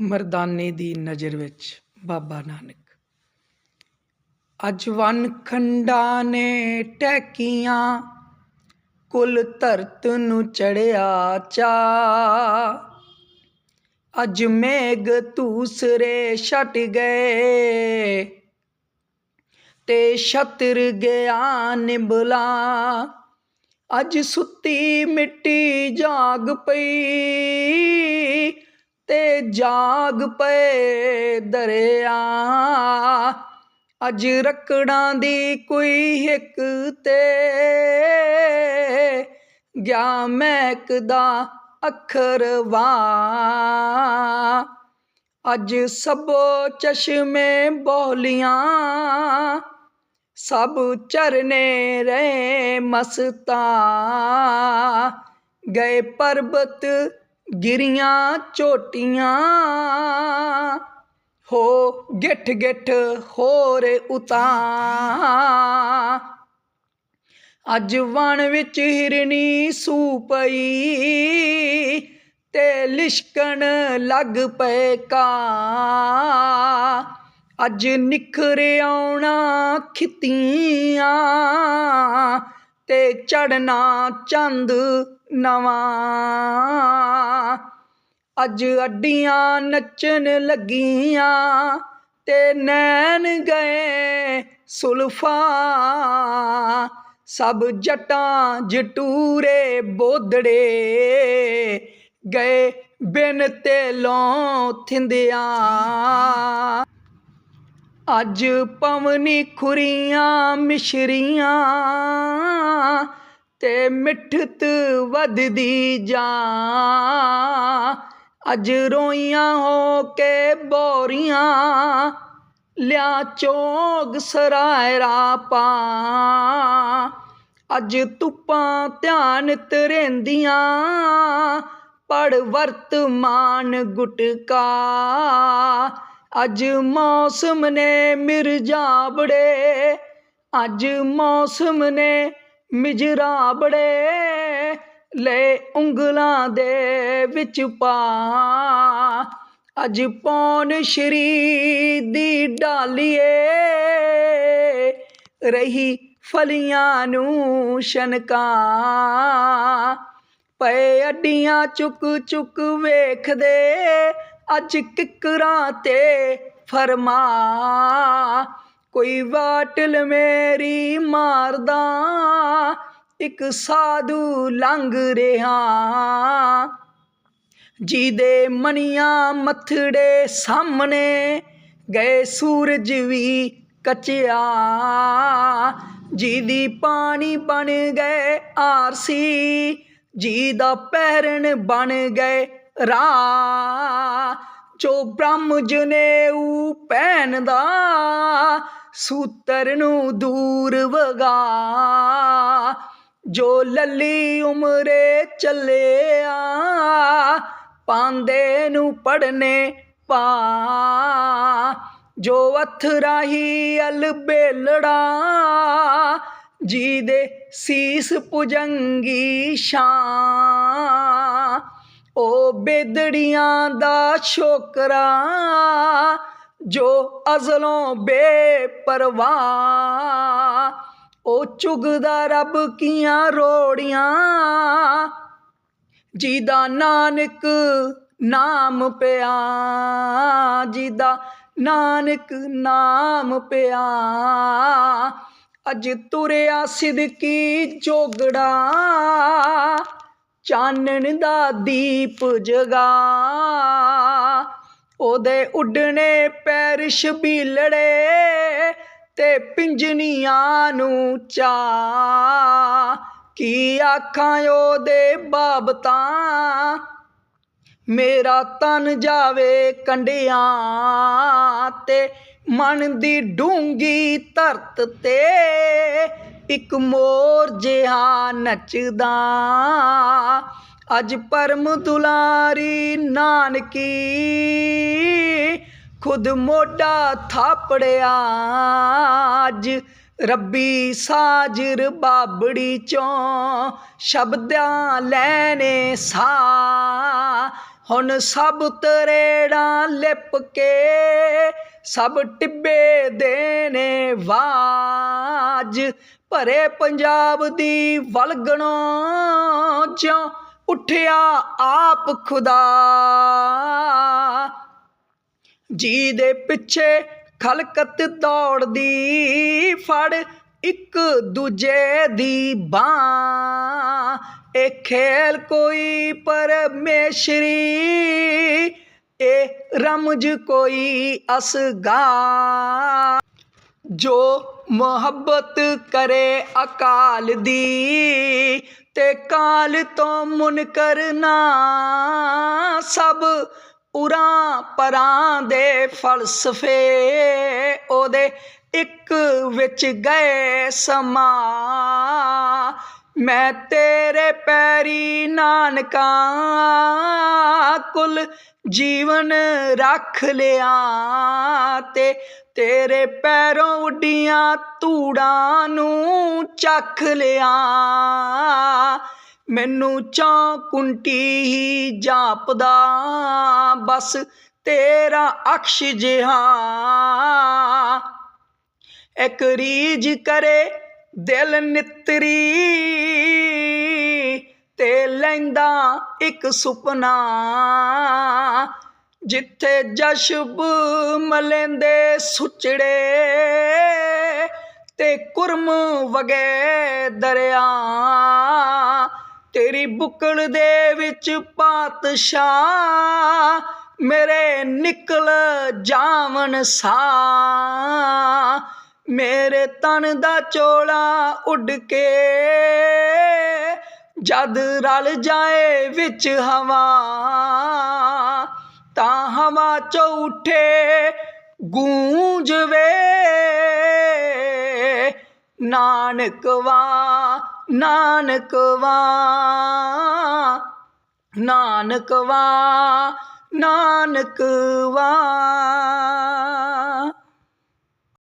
ਮਰਦਾਨੇ ਦੀ ਨਜ਼ਰ ਵਿੱਚ ਬਾਬਾ ਨਾਨਕ। ਅੱਜ ਵਨ ਖੰਡਾਂ ਨੇ ਟੈਕੀਆਂ ਕੁਲ ਧਰਤ ਨੂੰ ਚੜਿਆ ਚਾ ਅੱਜ ਮੇਘ ਧੂਸਰੇ ਛਟ ਗਏ ਤੇ ਛਤਰ ਗਿਆ ਨਿਬਲਾ। ਅੱਜ ਸੁੱਤੀ ਮਿੱਟੀ ਜਾਗ ਪਈ ਤੇ ਜਾਗ ਪਏ ਦਰਿਆ। ਅੱਜ ਰਕੜਾਂ ਦੀ ਕੋਈ ਹਿੱਕ ਤੇ ਗਿਆ ਮਹਿਕਦਾ ਅੱਖਰ ਵਾ। ਅੱਜ ਸਭੋ ਚਸ਼ਮੇ ਬੋਲੀਆਂ, ਸਭ ਚਰਨੇ ਰਹੇ ਮਸਤਾ। ਗਏ ਪਰਬਤ ਗਿਰੀਆਂ ਚੋਟੀਆਂ ਹੋ ਗਿੱਠ ਗਿੱਠ ਹੋਰ ਉਤਾਂ। ਅੱਜ ਵਣ ਵਿੱਚ ਹਿਰਨੀ ਸੂ ਪਈ ਤੇ ਲਿਸ਼ਕਣ ਲੱਗ ਪਏ ਕਾ। ਅੱਜ ਨਿਖਰ ਆਉਣਾ ਖਿੱਤੀਆਂ ਤੇ ਚੜਨਾ ਚੰਦ ਨਵਾਂ। ਅੱਜ ਅੱਡੀਆਂ ਨੱਚਣ ਲੱਗੀਆਂ ਤੇ ਨੈਣ ਗਏ ਸੁਲਫਾਂ। ਸਭ ਜਟਾਂ ਜਟੂਰੇ ਬੋਧੜੇ ਗਏ ਬਿਨ ਤੇਲੋਂ ਥਿੰਦਿਆਂ। ਅੱਜ ਪਵਨੀ ਖੁਰੀਆਂ ਮਿਸ਼ਰੀਆਂ ਤੇ ਮਿੱਠਤ ਵਧਦੀ ਜਾ। ਅੱਜ ਰੋਈਆਂ ਹੋ ਕੇ ਬੋਰੀਆਂ, ਲਿਆ ਚੋਗ ਸਰਾਇਰਾ ਪਾ। ਅੱਜ ਧੁੱਪਾਂ ਧਿਆਨ ਤਰੇਂਦੀਆਂ ਪੜ ਵਰਤਮਾਨ ਗੁਟਕਾ। ਅੱਜ ਮੌਸਮ ਨੇ ਮਿਰਜਾਬੜੇ ਅੱਜ ਮੌਸਮ ਨੇ ਮਿਜਰਾਬੜੇ ਲੈ ਉਂਗਲਾਂ ਦੇ ਵਿੱਚ ਪਾ, ਅੱਜ ਪੌਣ ਸ਼ਰੀ ਦੀ ਡਾਲੀਏ। ਰਹੀ ਫਲੀਆਂ ਨੂੰ ਸ਼ਨਕਾ, ਪਏ ਅੱਡੀਆਂ ਚੁੱਕ ਚੁੱਕ ਵੇਖਦੇ ਅੱਜ ਕਿਕਰਾਂ ਤੇ ਫਰਮਾ। ਕੋਈ ਵਾਟਲ ਮੇਰੀ ਮਾਰਦਾ, ਇੱਕ ਸਾਧੂ ਲੰਘ ਰਿਹਾ। ਜਿਹਦੇ ਮਣੀਆਂ ਮੱਥੜੇ ਸਾਹਮਣੇ ਗਏ ਸੂਰਜ ਵੀ ਕਚਿਆ। ਜਿਹਦੀ ਪਾਣੀ ਬਣ ਗਏ ਆਰਸੀ ਜੀ ਦਾ ਪਹਿਰਨ ਬਣ ਗਏ ਰਾ ਜੋ ਬ੍ਰਹਮ ਜਨੇਊ ਪਹਿਨਦਾ ਸੂਤਰ ਨੂੰ ਦੂਰ ਵਗਾ। ਜੋ ਲੱਲੀ ਉਮਰੇ ਚੱਲਿਆ, ਪਾਂਦੇ ਨੂੰ ਪੜਨੇ ਪਾ। ਜੋ ਅਥਰਾਹੀ ਅਲ ਬੇਲੜਾ ਦੇ ਸੀਸ ਪੁਜੰਗੀ ਸ਼ਾਂ। ਉਹ ਬੇਦੜੀਆਂ ਦਾ ਛੋਕਰਾ ਜੋ ਅਜ਼ਲੋਂ ਬੇਪਰਵਾਹ। ਉਹ ਚੁਗਦਾ ਰੱਬ ਕੀਆਂ ਰੋੜੀਆਂ, ਜਿਹਦਾ ਨਾਨਕ ਨਾਮ ਪਿਆ, ਜਿਹਦਾ ਨਾਨਕ ਨਾਮ ਪਿਆ। ਅੱਜ ਤੁਰਿਆ ਸਿਦਕੀ ਜੋਗੜਾ ਚਾਨਣ ਦਾ ਦੀਪ ਜਗਾ। ਉਹਦੇ ਉੱਡਣੇ ਪੈਰ ਛਬੀਲੜੇ ਤੇ ਪਿੰਜਨੀਆਂ ਨੂੰ ਚਾ। ਕੀ ਆਖਾਂ ਉਹਦੇ ਬਾਬਤਾਂ? ਮੇਰਾ ਤਨ ਜਾਵੇ ਕੰਡਿਆਂ ਤੇ ਮਨ ਦੀ ਡੂੰਗੀ ਧਰਤ ਤੇ ਇੱਕ ਮੋਰ ਜਿਹਾ ਨੱਚਦਾ। ਅੱਜ ਪਰਮ ਦੁਲਾਰੀ ਨਾਨਕੀ ਖੁਦ ਮੋਢਾ ਥਾਪੜਿਆ। ਅੱਜ ਰੱਬੀ ਸਾਜਰ ਬਾਬੜੀ ਚੋਂ ਸ਼ਬਦਾਂ ਲੈਣੇ ਸਾ। ਹੁਣ ਸਭ ਤਰੇੜਾਂ ਲਿਪ ਕੇ ਸਭ ਟਿੱਬੇ ਦੇਨੇ ਵਾਜ। ਭਰੇ ਪੰਜਾਬ ਦੀ ਵਲਗਣੋਂ ਚੋਂ ਉੱਠਿਆ ਆਪ ਖੁਦਾ। ਜੀ ਦੇ ਪਿੱਛੇ ਖਲਕਤ ਦੌੜਦੀ ਫੜ ਇੱਕ ਦੂਜੇ ਦੀ ਬਾਹ। ਇਹ ਖੇਲ ਕੋਈ ਪਰਮੇਸ਼ਰੀ ਇਹ ਰਮਜ ਕੋਈ ਅਸਗਾ। ਜੋ ਮੁਹੱਬਤ ਕਰੇ ਅਕਾਲ ਦੀ, ਤੇ ਕਾਲ ਤੋਂ ਮੁਨਕਰ ਨਾ ਸਭ ਉਰਾਂ ਪਰਾਂ ਦੇ ਫਲਸਫੇ ਉਹਦੇ ਇੱਕ ਵਿੱਚ ਗਏ ਸਮਾ। ਮੈਂ ਤੇਰੇ ਪੈਰੀ ਨਾਨਕਾ ਕੁਲ ਜੀਵਨ ਰੱਖ ਲਿਆ ਤੇ ਤੇਰੇ ਪੈਰੋਂ ਉੱਡੀਆਂ ਧੂੜਾਂ ਨੂੰ ਚੱਖ ਲਿਆ। ਮੈਨੂੰ ਚੌਂ ਕੁੰਟੀ ਹੀ ਜਾਪਦਾ, ਬਸ ਤੇਰਾ ਅਕਸ਼ ਜਿਹਾ। ਇੱਕ ਰੀਜ ਕਰੇ ਦਿਲ ਨਿਤਰੀ ਤੇ ਲੈਂਦਾ ਇੱਕ ਸੁਪਨਾ। ਜਿੱਥੇ ਜਸ਼ਬ ਮਲੇਂਦੇ ਸੁਚੜੇ ਤੇ ਕੁਰਮ ਵਗੇ ਦਰਿਆ। ਤੇਰੀ ਬੁੱਕਲ ਦੇ ਵਿੱਚ ਪਾਤਸ਼ਾਹ ਮੇਰੇ ਨਿਕਲ ਜਾਵਣ ਸਾ ਮੇਰੇ ਤਨ ਦਾ ਚੋਲਾ ਉੱਡ ਕੇ, ਜਦ ਰਲ ਜਾਏ ਵਿੱਚ ਹਵਾ, ਤਾਂ ਹਵਾ ਚੋਂ ਉੱਠੇ ਗੂੰਜ ਵੇ, ਨਾਨਕ ਵਾ, ਨਾਨਕ